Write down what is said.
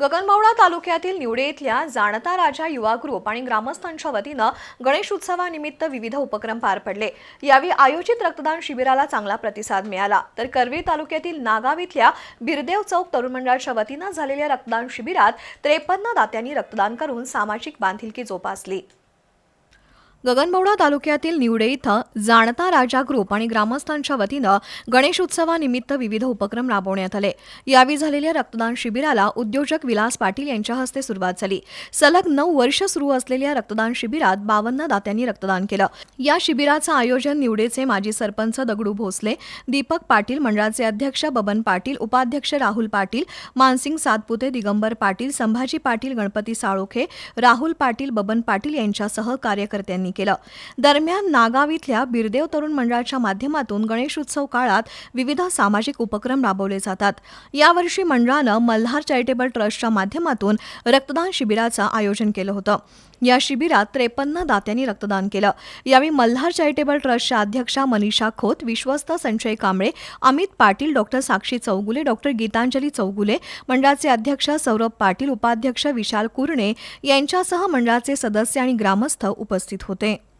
गगनबावडा तालुक्यातील निवडे इथल्या जाणता राजा युवा ग्रुप आणि ग्रामस्थांच्या वतीनं गणेश उत्सवानिमित्त विविध उपक्रम पार पडले. यावेळी आयोजित रक्तदान शिबिराला चांगला प्रतिसाद मिळाला. तर करवीर तालुक्यातील नागाव इथल्या बिरदेव चौक तरुण मंडळाच्या वतीनं झालेल्या रक्तदान शिबिरात त्रेपन्न दात्यांनी रक्तदान करून सामाजिक बांधिलकी जोपासली. गगनबावडा तालुक्यातील निवडे इथं जाणता राजा ग्रुप आणि ग्रामस्थांच्या वतीनं गणेश उत्सवानिमित्त विविध उपक्रम राबवण्यात आले. यावेळी झालेल्या रक्तदान शिबिराला उद्योजक विलास पाटील यांच्या हस्ते सुरुवात झाली. सलग नऊ वर्ष सुरू असलेल्या रक्तदान शिबिरात बावन्न दात्यांनी रक्तदान केलं. या शिबिराचं आयोजन निवडेचे माजी सरपंच दगडू भोसले दीपक पाटील मंडळाचे अध्यक्ष बबन पाटील उपाध्यक्ष राहुल पाटील मानसिंग सातपुते दिगंबर पाटील संभाजी पाटील गणपती साळोखे राहुल पाटील बबन पाटील यांच्यासह कार्यकर्त्यांनी केलं. दरम्यान नागाव इथल्या बिरदेव तरुण मंडळाच्या माध्यमातून गणेशोत्सव काळात विविध सामाजिक उपक्रम राबवले जातात. यावर्षी मंडळानं मल्हार चॅरिटेबल ट्रस्टच्या माध्यमातून रक्तदान शिबिराचं आयोजन केलं होतं. या शिबिरात त्रेपन्न दात्यांनी रक्तदान केलं. यावेळी मल्हार चॅरिटेबल ट्रस्टच्या अध्यक्षा मनीषा खोत विश्वस्त संजय कांबळे अमित पाटील डॉक्टर साक्षी चौगुले डॉक्टर गीतांजली चौगुले मंडळाचे अध्यक्ष सौरभ पाटील उपाध्यक्ष विशाल कुरणे यांच्यासह मंडळाचे सदस्य आणि ग्रामस्थ उपस्थित होते. importante